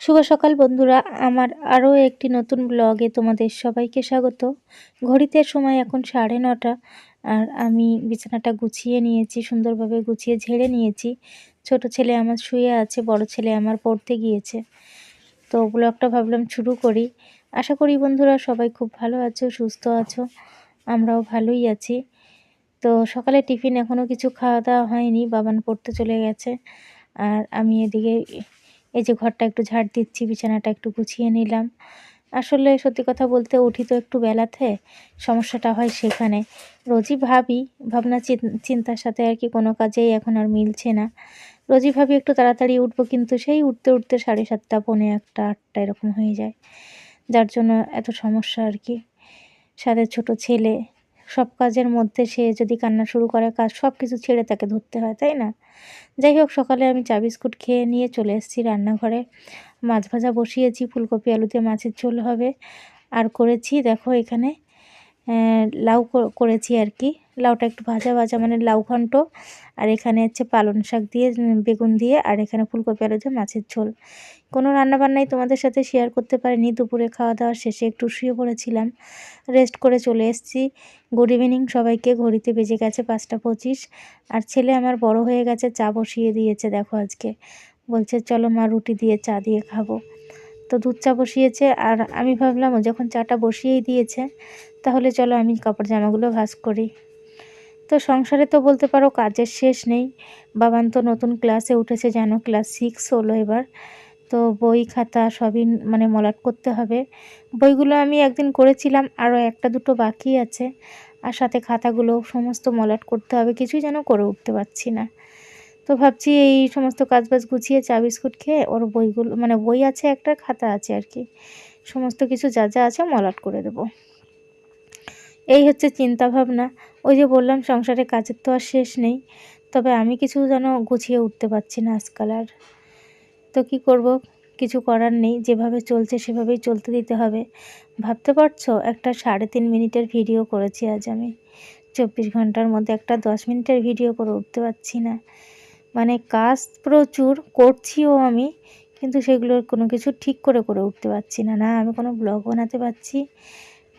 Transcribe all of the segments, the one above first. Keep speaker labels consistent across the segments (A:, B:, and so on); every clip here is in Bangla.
A: শুভ সকাল বন্ধুরা। আমার আরও একটি নতুন ব্লগে তোমাদের সবাইকে স্বাগত। ঘড়িতে সময় এখন সাড়ে নটা, আর আমি বিছানাটা গুছিয়ে নিয়েছি, সুন্দরভাবে গুছিয়ে ঝেড়ে নিয়েছি। ছোট ছেলে আমার শুয়ে আছে, বড় ছেলে আমার পড়তে গিয়েছে। তো ব্লগটা ভাবলাম শুরু করি। আশা করি বন্ধুরা সবাই খুব ভালো আছো, সুস্থ আছো, আমরাও ভালোই আছি। তো সকালে টিফিন এখনও কিছু খাওয়া দাওয়া হয়নি, বাবান পড়তে চলে গেছে। আর আমি এদিকে এই যে ঘরটা একটু ঝাড় দিচ্ছি, বিছানাটা একটু গুছিয়ে নিলাম। আসলে সত্যি কথা বলতে উঠি তো একটু বেলাতে, সমস্যাটা হয় সেখানে। রোজই ভাবি, ভাবনা চিন্তার সাথে আর কি কোনো কাজেই এখন আর মিলছে না। রোজই ভাবি একটু তাড়াতাড়ি উঠবো, কিন্তু সেই উঠতে উঠতে সাড়ে সাতটা, পৌনে একটা আটটা এরকম হয়ে যায়। যার জন্য এত সমস্যা আর কি। সাথে ছোট ছেলে সব কাজের মধ্যে সে যদি কান্না শুরু করে, কাজ সব কিছু ছেড়ে তাকে ধরতে হয়, তাই না? যাই হোক, সকালে আমি চা বিস্কুট খেয়ে নিয়ে চলে এসেছি রান্নাঘরে। মাছ ভাজা বসিয়েছি, ফুলকপি, আলুতে মাছের ঝোল হবে। আর করেছি, দেখো এখানে লাউ করেছি আর কি। লাউটা একটু ভাজা ভাজা মানে লাউ ঘন্ট। আর এখানে হচ্ছে পালন শাক দিয়ে বেগুন দিয়ে, আর এখানে ফুলকপি আলু দিয়ে মাছের ঝোল। কোনো রান্নাবান্নাই তোমাদের সাথে শেয়ার করতে পারিনি। দুপুরে খাওয়া দাওয়ার শেষে একটু শুয়ে পড়েছিলাম। রেস্ট করে চলে এসেছি। গুড ইভিনিং সবাইকে। ঘড়িতে বেজে গেছে পাঁচটা পঁচিশ। আর ছেলে আমার বড় হয়ে গেছে, চা বসিয়ে দিয়েছে দেখো আজকে। বলছে, চলো মা রুটি দিয়ে চা দিয়ে খাব। তো দুধ চা বসিয়েছে। আর আমি ভাবলাম যখন চাটা বসিয়েই দিয়েছে তাহলে চলো আমি কাপড় জামাগুলো ভাস করি। তো সংসারে তো বলতে পারো কাজের শেষ নেই। বাবান তো নতুন ক্লাসে উঠেছে জানো, ক্লাস সিক্স হলো এবার। তো বই, খাতা সবই মানে মলাট করতে হবে। বইগুলো আমি একদিন করেছিলাম, আরও একটা দুটো বাকি আছে। আর সাথে খাতাগুলো সমস্ত মলাট করতে হবে, কিছুই যেন করে উঠতে পারছি না। তো ভাবছি এই সমস্ত কাজ বাজ গুছিয়ে চা বিস্কুট খেয়ে ওর বইগুলো মানে বই আছে একটা, খাতা আছে আর কি। সমস্ত কিছু যা যা আছে মলাট করে দেব। এই হচ্ছে চিন্তা ভাবনা ওই যে বললাম, সংসারে কাজের তো আর শেষ নেই। তবে আমি কিছু যেন গুছিয়ে উঠতে পারছি না আজকাল আর। তো কি করব? কিছু করার নেই। যেভাবে চলছে সেভাবেই চলতে দিতে হবে। ভাবতে পারছ? একটা সাড়ে তিন মিনিটের ভিডিও করেছি আজ আমি। চব্বিশ ঘণ্টার মধ্যে একটা দশ মিনিটের ভিডিও করে উঠতে পারছি না। মানে কাজ প্রচুর, করছিও আমি, কিন্তু সেগুলোর কোনো কিছু ঠিক করে করে উঠতে পারছি না। না, আমি কোনো ব্লগ বানাতে পারছি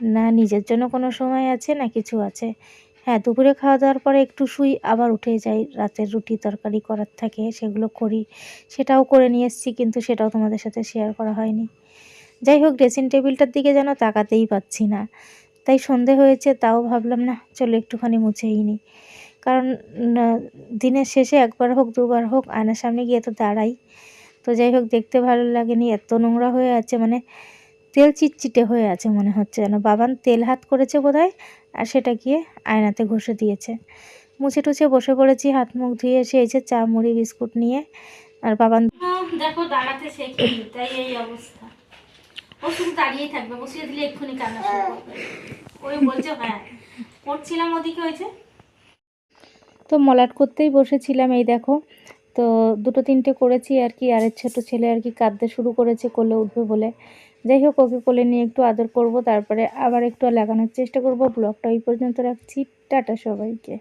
A: না নিজের জন্য কোনো সময় আছে না কিছু আছে? হ্যাঁ দুপুরে খাওয়া দাওয়ার পরে একটু শুই, আবার উঠে যাই। রাতের রুটি তরকারি করার থাকে, সেগুলো করি। সেটাও করে নিয়ে এসেছি, কিন্তু সেটাও তোমাদের সাথে শেয়ার করা হয়নি। যাই হোক ড্রেসিং টেবিলটার দিকে যেন তাকাতেই পাচ্ছি না। তাই সন্ধে হয়েছে, তাও ভাবলাম, না, চলো একটুখানি মুছেই নিই কারণ দিনের শেষে একবার হোক, দুবার হোক, আয়নার সামনে গিয়ে তো দাঁড়াই। তো যাই হোক, দেখতে ভালো লাগেনি, এত নোংরা হয়ে আছে মানে তেল চিটচিটে হয়ে আছে মনে হচ্ছে যেন। বাবান তেল হাত করেছে বোধহয় আর সেটা গিয়ে আয়নাতে ঘষে দিয়েছে। মুছে টুছে বসে পড়েছি হাত মুখ ধুয়ে এসে যে চা মুড়ি বিস্কুট নিয়ে আর বাবান
B: দেখো দাঁড়াতে তাই এই অবস্থা। ও শুধু দাঁড়িয়েই থাকবে বসিয়ে দিলে এক্ষুনি কান্না ওই বলছে হ্যাঁ পড়ছিলাম ওদিকে হয়েছে
A: তো মলাট করতেই বসেছিলাম এই দেখো। তো দুটো তিনটে করেছি আর কি আরেক ছোট ছেলে আর কি কাঁদতে শুরু করেছে কোলে উঠবে বলে। যাই হোক ওকে কোলে নিয়ে একটু আদর করব, তারপরে আবার একটু লাগানোর চেষ্টা করব। ব্লগটা ওই পর্যন্ত রাখছি। টাটা সবাইকে।